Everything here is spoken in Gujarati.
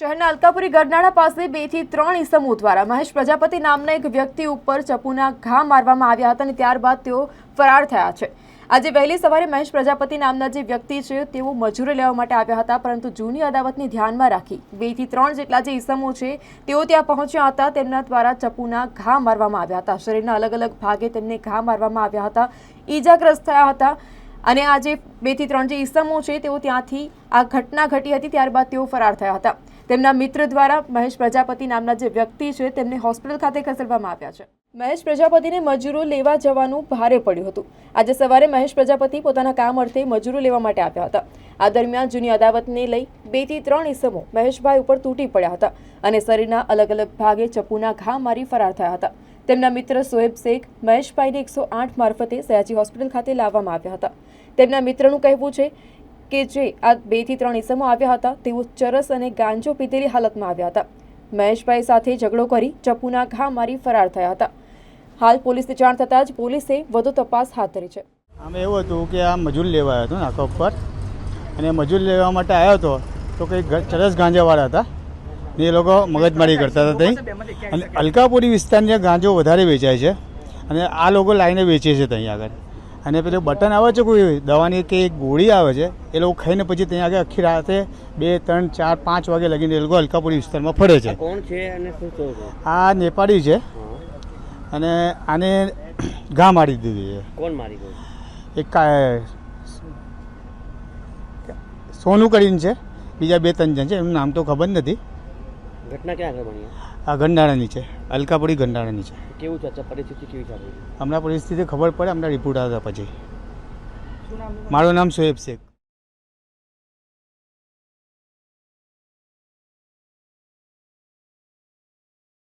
શહેરના અલકાપુરી ગરનાળા પાસે બેથી ત્રણ ઈસમો દ્વારા મહેશ પ્રજાપતિ નામના એક વ્યક્તિ ઉપર ચપુના ઘા મારવામાં આવ્યા હતા અને ત્યારબાદ તેઓ ફરાર થયા છે. આજે વહેલી સવારે મહેશ પ્રજાપતિ નામના જે વ્યક્તિ છે, તેઓ મજૂરી લેવા માટે આવ્યા હતા, પરંતુ જૂની અદાવતને ધ્યાનમાં રાખી બેથી ત્રણ જેટલા જે ઈસમો છે, તેઓ ત્યાં પહોંચ્યા હતા, તેમના દ્વારા ચપુના ઘા મારવામાં આવ્યા હતા. શરીરના અલગ અલગ ભાગે તેમને ઘા મારવામાં આવ્યા હતા, ઈજાગ્રસ્ત થયા હતા અને આ જે બેથી ત્રણ જે ઈસમો છે, તેઓ ત્યાંથી આ ઘટના ઘટી હતી, ત્યારબાદ તેઓ ફરાર થયા હતા. તેમના મિત્ર દ્વારા મહેશ પ્રજાપતિ નામના જે વ્યક્તિ છે, તેમને હોસ્પિટલ ખાતે ખસેડવામાં આવ્યા છે. મહેશ પ્રજાપતિને મજૂરો લેવા જવાનું ભારે પડ્યું હતું. આજે સવારે મહેશ પ્રજાપતિ પોતાના કામ અર્થે મજૂરો લેવા માટે આવ્યા હતા. આ દરમિયાન જૂની અદાવતને લઈ બેથી ત્રણ ઈસમો મહેશભાઈ ઉપર તૂટી પડ્યા હતા અને શરીરના અલગ અલગ ભાગે ચપ્પુના ઘા મારી ફરાર થયા હતા. તેમના મિત્ર સોએબ શેખ મહેશભાઈને એકસો આઠ મારફતે સયાજી હોસ્પિટલ ખાતે લાવવામાં આવ્યા હતા. તેમના મિત્રનું કહેવું છે કે જે આ બેથી ત્રણ ઇસમો આવ્યા હતા, તેઓ ચરસ અને ગાંજો પીધેલી હાલતમાં આવ્યા હતા. મહેશભાઈ સાથે ઝઘડો કરી ચપ્પુના ઘા મારી ફરાર થયા હતા. હાલ પોલીસને જાણ થતાં જ પોલીસે વધુ તપાસ હાથ ધરી છે. આમ એવું હતું કે આ મજૂર લેવા આવ્યો હતો નાકા ઉપર અને મજૂર લેવા માટે આવ્યો હતો તો કંઈક ચરસ ગાંજાવાળા હતા. ને એ લોકો મગજમારી કરતા હતા ત્યાં. અને અલકાપુરી વિસ્તારની ગાંજો વધારે વેચાય છે. અને આ લોકો લાઈને વેચે છે ત્યાં આગળ. અને પેલું બટન આવે છે કોઈ દવાની કે એક ગોળી આવે છે એ લોકો ખાઈને પછી ત્યાં આગળ આખી રાતે બે ત્રણ ચાર પાંચ વાગે લગીને એ લોકો અલકાપુરી વિસ્તારમાં ફરે છે. કોણ છે અને શું આ નેપાળી છે. અને આને ઘા મારી દીધી છે. કોણ મારી એક કા- સોનું કરીને છે બીજા બે ત્રણ જણ છે એમનું નામ તો ખબર નથી. ઘટના ક્યાં આગળ બની? આ ગંડાણાની છે અલકાપુરી ગંડાણાની છે કેવું છે અચ્છા પરિસ્થિતિ કેવી ચાલે? હમણાં પરિસ્થિતિ ખબર પડે હમણાં રિપોર્ટ આવ્યા પછી. મારું નામ સોએબ શેખ.